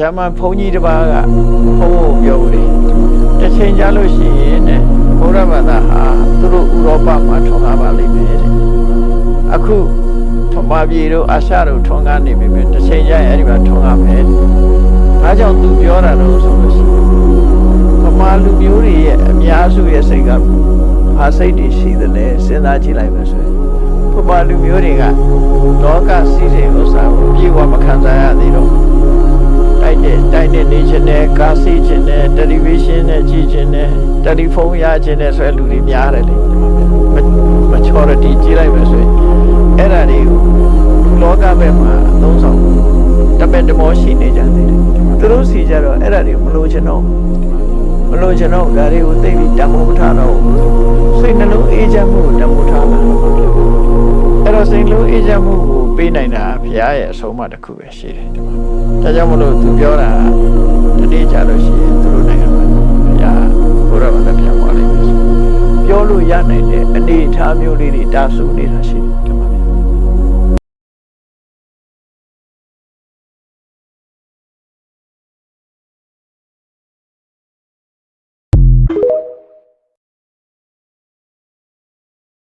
ဂျာမန်ဘုန်းကြီးတစ်ပါးကဘုန်းဘုန်းပြောဦးတယ်တစ်ချိန်ကြာလို့ရှိရင်တဲ့ဘုရားဘာသာဟာသူတို့ဥရောပမှာထွန်းကားပါလိမ့်မယ်တဲ့အခုထမပြေတို့အာရှတို့ထွန်းကားနေပြီပဲတစ်ချိန်ကြာရင်အဲ့ဒီမှာထွန်းကားမယ်တဲ့အားကြောင့်သူပြောတာတော့ဆိုလို့ရှိရင်ဗမာလူမျိုးတွေရဲ့အများစုရဲ့စိတ်ကဘာစိတ်တွေရှိသလဲစဉ်းစားကြည့်လိုက်မယ်ဆိုရင်ဗမာလူမျိုးတွေကလောကစီးစိမ်ဥစ္စာကိုပြေဝမခံစားရသေးတော့တိုက်တဲ့တိုက်တဲ့ နေခြင်းနဲ့ကားစီးခြင်းနဲ့တယ်လီဗီရှင်းနဲ့ကြည့်ခြင်းနဲ့တယ်လီဖုန်းရခြင်းနဲ့ဆိုရလူတွေများတယ်လေမချော်ရတီကြည့်လိုက်မယ်ဆိုရင်အဲ့ဒါတွေကိုလောကဘက်မှာအသုံးဆောင်တပည့်တမောရှိနေကြတယ်သူတို့စီကြတော့အဲ့ဒါတွေမလို့ချင်တော့မလို့ချင်တော့ဒါတွေကိုသိပြီးတမိုးမထားတော့စိတ်နှလုံးအေးချမ်းမှုကိုတမိုးထားလာတော့ဖြစ်တယ်အဲ့တော့စိတ်နှလုံးအေးချမ်းမှုကိုပေးနိုင်တာဘုရားရဲ့အဆုံးအမတစ်ခုပဲရှိတယ်ဒီမှာဒါကြောင့်မလို့သူပြောတာ တတိကြလို့ရှိရင်သူတို့နိုင်ငံမှာဘုရားဘုရားဘာသာပြန်သွားလိမ့်မယ်ဆိုပြောလို့ရနိုင်တဲ့အနေအထားမျိုးလေးတွေတာဆူနေတာရှိတယ်